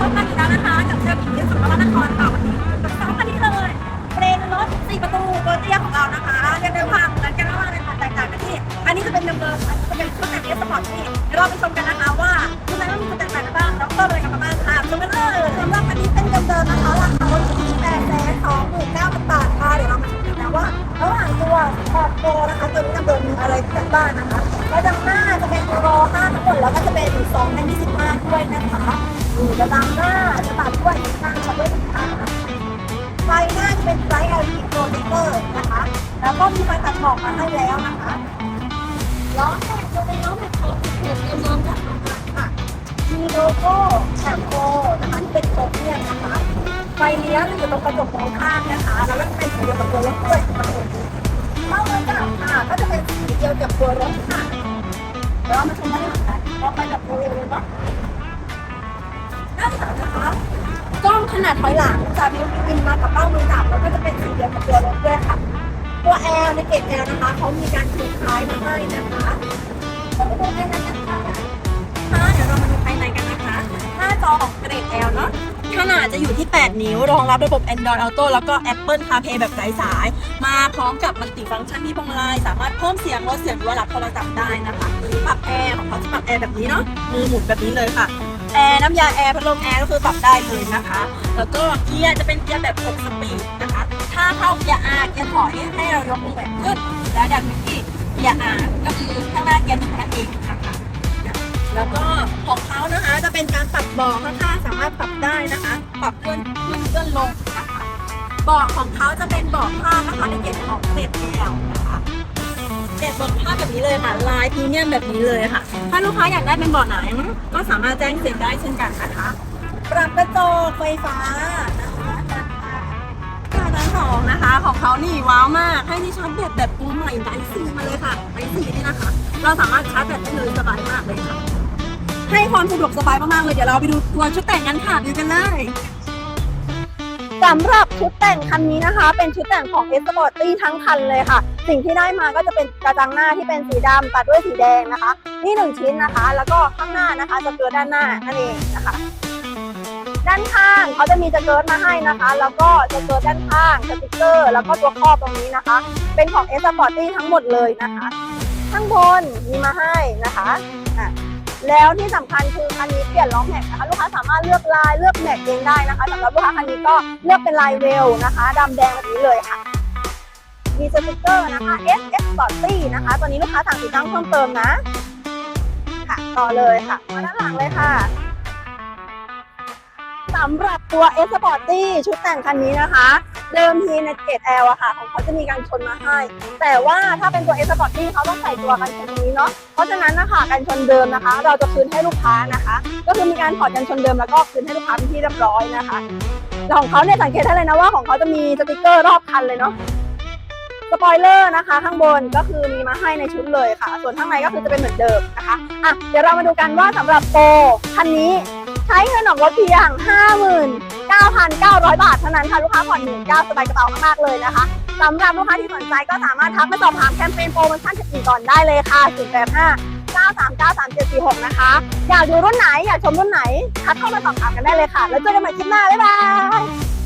พบกันอีกแล้วนะคะกับเจ้าหญิงที่สุดพระนครค่ะวันนี้กับสองคันนี้เลยเบรนรถสี่ประตูตัวเตี้ยของเรานะคะเรียกได้ว่าเหมือนกันว่าในความแตกต่างกันที่ อันนี้จะเป็นเดิมๆอันนี้จะเป็นชุดแต่งเอสปอร์ตที่เดี๋ยวเราไปชมกันนะคะว่าทำไมว่ามีความแตกต่างกันบ้างแล้วก็อะไรกันบ้างค่ะชมกันเลยสำหรับคันนี้เป็นเดิมๆนะคะราคารถอยู่ที่แปดแสนสองหมื่นเก้าพันบาทค่ะเดี๋ยวเรามาชมกันนะว่าระหว่างตัวสปอร์ตโปนะคะตัวนี้เดิมๆมีอะไรกันบ้างนะคะแล้วด้านหน้าจะเป็นโปร5ทั้งหมดแล้วก็จะเป็น2025ด้วยนะคะ จะตามหน้าจะตัดด้วยทางชัดด้วยค่ะไฟหน้าจะเป็นไฟ LED projector นะคะ แล้วก็มีไฟตัดหมอกมาให้แล้วนะคะล้อแม็กจะเป็นล้อแม็กของเอ็มเอ็มค่ะค่ะมีโลโก้แชมโปนะคะที่เป็นโครเมียนะคะไฟเลี้ยวอยู่ตรงกระจกมองข้างนะคะ แล้วก็เป็นสีเดียวกับตัวรถด้วยประตูเข้าเลยค่ะค่ะก็จะเป็นสีเดียวกับตัวรถค่ะเดี๋ยวเรามาชมด้านหลังกันเราไปกับตัวเองเลยเนาะ ด้านหลังนะคะกล้องขนาดถอยหลังจะมีอินมากับเป้ามือจับแล้วก็จะเป็นสีเดียวกับตัวรถด้วยค่ะ ตัวแอลในเกจแอลนะคะเขามีการถูกคล้ายมาให้นะคะเราไปดูภายในกันค่ะค่ะเดี๋ยวเรามาดูภายในกันนะคะหน้าจอของเกรดแอลเนาะขนาดจะอยู่ที่ 8 นิ้ว รองรับระบบ Android Auto แล้วก็ Apple CarPlay แบบไร้สาย มาพร้อมกับมัลติฟังก์ชันที่พวงมาลัยสามารถเพิ่มเสียงลดเสียงหรือว่ารับโทรศัพท์ได้นะคะ ปรับแอร์ของเขาจะปรับแอร์แบบนี้เนาะ มือหมุนแบบนี้เลยค่ะ แอร์น้ำยาแอร์พัดลมแอร์ก็คือปรับได้เลยนะคะ แล้วก็เกียร์จะเป็นเกียร์แบบ6สปีดนะคะ ถ้าเข้าเกียร์ R เกียร์ถอยให้เรายกมือแบบขึ้น และดันไปที่เกียร์ R ก็คือข้างหน้าเกียร์หนึ่งนั่นเองนะคะแล้วก็ของเขานะคะจะเป็นการปรับเบาะข้างๆสามารถปรับได้นะคะ ปรับขึ้นขึ้นเลื่อนลงนะคะเบาะของเขาจะเป็นเบาะผ้านะคะในเกรดของเศษแก้ว เกรดเบาะผ้าแบบนี้เลยค่ะลายพรีเมียมแบบนี้เลยค่ะ ถ้าลูกค้าอยากได้เป็นเบาะไหนก็สามารถแจ้งเซ็นได้เช่นกันนะคะปรับกระจกไฟฟ้านะคะด้นสองนะคะ ของเขานี่ว้าวมากให้ที่ชาร์จแบตแบบตัวใหม่ไดซีมาเลยค่ะไดซีนี่นะคะ เราสามารถชาร์จแบตได้เลยสบายมากเลยค่ะให้ความสะดวกสบายมากๆเลยเดี๋ยวเราไปดูตัวชุดแต่งกันค่ะดูกันเลย สำหรับชุดแต่งคันนี้นะคะ เป็นชุดแต่งของ s p o r t y ทั้งคันเลยค่ะ สิ่งที่ได้มาก็จะเป็นกระจังหน้าที่เป็นสีดำตัดด้วยสีแดงนะคะ นี่หนึ่งชิ้นนะคะ แล้วก็ข้างหน้านะคะจะเกิดด้านหน้านั่นเองนะคะ ด้านข้างเขาจะมีจะเกิดมาให้นะคะ แล้วก็จะเกิดด้านข้างสติกเกอร์ แล้วก็ตัวครอบตรงนี้นะคะ เป็นของ s p o r t y ทั้งหมดเลยนะคะ ข้างบนมีมาให้นะคะอะ แล้วที่สำคัญคือคันนี้เปลี่ยนล้อแม็กนะคะลูกค้าสามารถเลือกลายเลือกแม็กเองได้นะคะสำหรับลูกค้าคันนี้ก็เลือกเป็นลายเวลนะคะดำแดงแบบนี้เลยค่ะ มีสติกเกอร์นะคะ S S Sporty นะคะตอนนี้ลูกค้าสั่งติดตั้งเพิ่มเติมนะ ค่ะต่อเลยค่ะมาด้านหลังเลยค่ะสำหรับตัว S Sporty ชุดแต่งคันนี้นะคะ เดิมทีในเกรด L อะค่ะของเขาจะมีการชนมาให้ แต่ว่าถ้าเป็นตัว S Sporty เขาต้องใส่ตัวกันชนตรงนี้เนาะเพราะฉะนั้นนะคะกันชนเดิมนะคะ เราจะคืนให้ลูกค้านะคะ ก็คือมีการถอดกันชนเดิมแล้วก็คืนให้ลูกค้าเป็นที่เรียบร้อยนะคะแต่ของเขาเนี่ยสังเกตได้เลยนะว่าของเขาจะมีสติกเกอร์รอบคันเลยเนาะสปอยเลอร์นะคะ ข้างบนก็คือมีมาให้ในชุดเลยค่ะ ส่วนข้างในก็คือจะเป็นเหมือนเดิมนะคะอะเดี๋ยวเรามาดูกันว่าสำหรับโปรคันนี้ใช้เงินออกรถเพียง 9,900 บาทเท่านั้นค่ะ ลูกค้าผ่อนหนึ่งเก้าสบายกระเป๋ามากๆเลยนะคะสำหรับลูกค้าที่สนใจก็สามารถทักมาสอบถามแคมเปญโปรโมชั่นอื่นก่อนได้เลยค่ะ085 939 3746 นะคะ อยากดูรุ่นไหน อยากชมรุ่นไหน ทักเข้ามาสอบถามกันได้เลยค่ะ แล้วเจอกันใหม่คลิปหน้า บ๊ายบาย